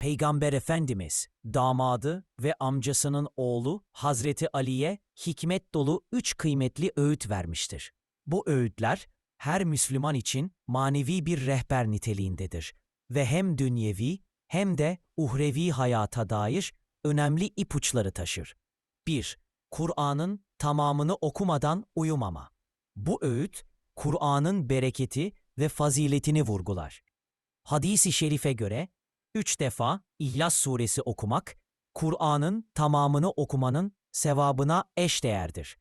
Peygamber Efendimiz, damadı ve amcasının oğlu Hazreti Ali'ye hikmet dolu üç kıymetli öğüt vermiştir. Bu öğütler her Müslüman için manevi bir rehber niteliğindedir ve hem dünyevi hem de uhrevi hayata dair önemli ipuçları taşır. 1. Kur'an'ın tamamını okumadan uyumama. Bu öğüt, Kur'an'ın bereketi ve faziletini vurgular. Hadis-i şerife göre, üç defa İhlas suresi okumak, Kur'an'ın tamamını okumanın sevabına eşdeğerdir.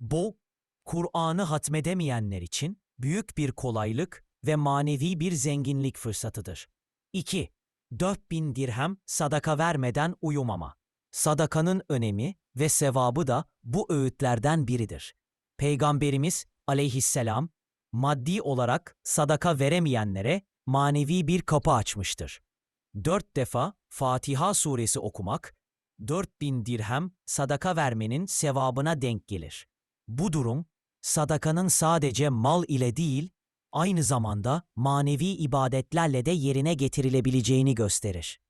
Bu, Kur'an'ı hatmedemeyenler için büyük bir kolaylık ve manevi bir zenginlik fırsatıdır. 2. 4000 dirhem sadaka vermeden uyumama. Sadakanın önemi ve sevabı da bu öğütlerden biridir. Peygamberimiz aleyhisselam maddi olarak sadaka veremeyenlere manevi bir kapı açmıştır. Dört defa Fatiha suresi okumak, 4000 dirhem sadaka vermenin sevabına denk gelir. Bu durum, sadakanın sadece mal ile değil, aynı zamanda manevi ibadetlerle de yerine getirilebileceğini gösterir.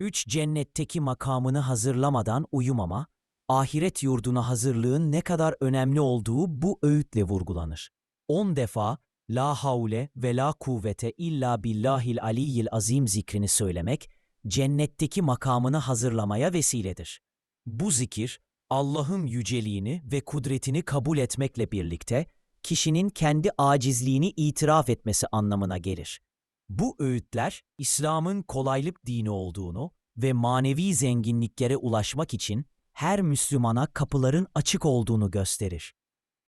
3. Cennetteki makamını hazırlamadan uyumama, ahiret yurduna hazırlığın ne kadar önemli olduğu bu öğütle vurgulanır. 10 defa La havle ve la kuvvete illa billahil aliyyil azim zikrini söylemek, cennetteki makamını hazırlamaya vesiledir. Bu zikir, Allah'ın yüceliğini ve kudretini kabul etmekle birlikte, kişinin kendi acizliğini itiraf etmesi anlamına gelir. Bu öğütler, İslam'ın kolaylık dini olduğunu ve manevi zenginliklere ulaşmak için her Müslümana kapıların açık olduğunu gösterir.